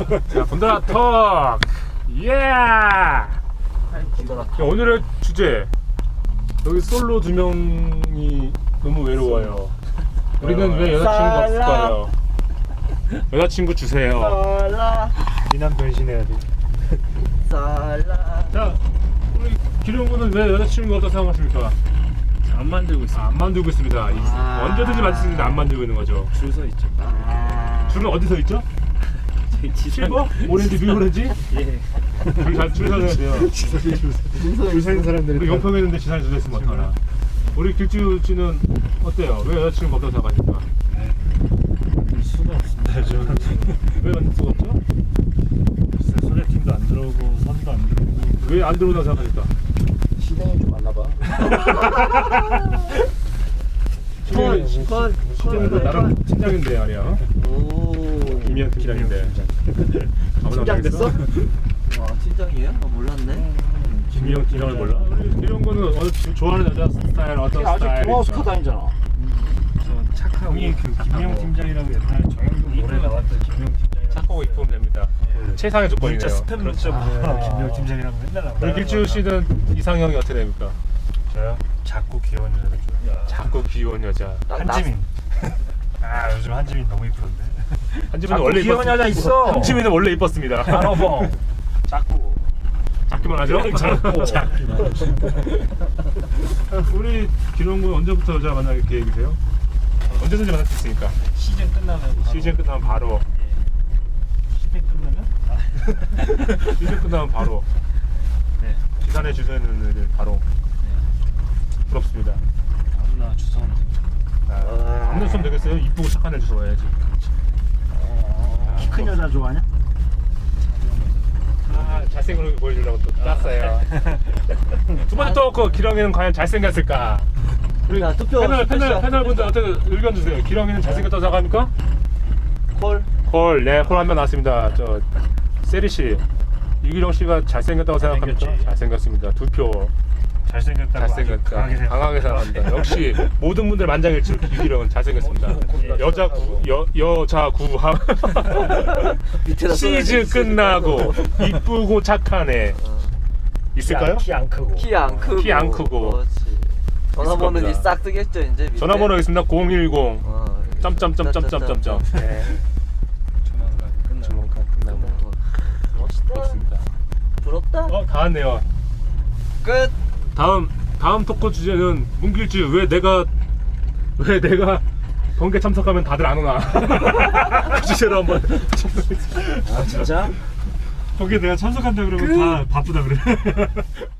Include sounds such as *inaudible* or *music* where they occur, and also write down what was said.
*laughs* 자, 본다 턱. 예. 야, 오늘의 주제. 여기 솔로 두 명이 너무 외로워요. 우리는 왜 여자친구가 없을까요? 여자친구 주세요. 살라 미남 변신해야 돼. 살라 자, 우리 기룡군은 왜 여자친구가 없다고 생각하십니까? 안 만들고 있어. 아, 안 만들고 있습니다. 이- 아. 언제든지 만들 수 있는데 안 만들고 있는 거죠. 줄서 있죠. 아 줄은 어디서 있죠? 실버? 오렌지, 미오렌지? 예. 줄, 잘, 줄 서야 돼요. 줄 서는 사람들이 우리 용평에 있는데 지산에 줄 있으면 어떡하나. 우리 길주 씨는 어때요? 왜 없다고 생각하십니까? 줄 수가 없습니다. 요즘 왜 만들 수가 없죠? 글쎄 소개팅도 안 들어오고 선도 안 들어오고 왜 안 들어온다고 생각하십니까? 시댕이 좀 많나 봐 콘, 콘, 시장도 나랑 팀장인데 말이야. 오 김희연 팀장인데. *laughs* 팀장? 됐어? 와 팀장이에요? 아 몰랐네 김희영 팀장을 몰라? 이런 거는 어느 지- 좋아하는 여자 스타일 어떤 스타일? 다니잖아 저 착하고 그 김영 팀장이라고 옛날에 정영돈 노래 나왔던 김영 팀장이라고 착하고 이쁘면 됩니다. 최상의 조건이네요. 진짜 스팸 그렇죠. 문자 김영 팀장이라고 맨날 나와요. 우리 길주 씨는 이상형이 어떻게 됩니까? 저요? 작고 귀여운 좋아해요. 작고 귀여운 여자. 한지민. *laughs* 아 한지민 너무 이쁘던데. 한지민은 원래 귀여운 이뻤- 여자 있어. 한지민은 원래 이뻤습니다. 단어봉. 작고. 작기만 하죠? 작고. *laughs* 우리 기룡군 언제부터 여자 만날 계획이세요? 언제든지 만날 수 있으니까. 시즌 끝나면 바로- 시즌 끝나면 바로. 시즌 끝나면? 아, *laughs* 시즌 끝나면 바로. 네. 지산에 주소 있는 애들 바로. 부럽습니다. 아무나 주소는 됩니다. 아, 아무나 좀 되겠어요? 이쁘고 착한 애 주소해야지. 키 큰 여자 좋아하냐? 아, 잘생긴 얼굴 보여주려고 또 땄어요. *laughs* 두 번째 토크 기령이는 과연 잘생겼을까? 우리 자, 투표 패널 패널. 패널 분들 어떻게 의견 주세요. 기령이는 잘생겼다고 생각합니까? 콜 콜, 네, 콜 한 명 나왔습니다. 저 세리 씨, 이기령 씨가 잘생겼다고 생각합니까? 잘생겼지. 잘생겼습니다. 두 표. 잘생겼다고 잘생겼다. 강하게 생각- 강하게 생각합니다. 역시 모든 분들 만장일치 이기령은 잘생겼습니다. 여자 구, 여 여자. *laughs* 밑에다 시즌 써야지. 끝나고 이쁘고 애 있을까요? 키안 크고. 키 안 크고 키안 크고. 그렇지 전화번호는 겁니다. 이제 싹 뜨겠죠 이제 밑에. 전화번호 있습니다. 010 어, 점점점점점점점. 네. 조만간 끝나. 조만간 끝나고 멋있다 그렇습니다. 부럽다 어, 다 왔네요. 끝 다음 다음 토크 주제는 문길주 왜 내가 왜 내가 번개 참석하면 다들 안 오나 *laughs* 그 주제로 한번 아 진짜? 거기에 내가 참석한다 그러면 다 바쁘다 그래. *laughs*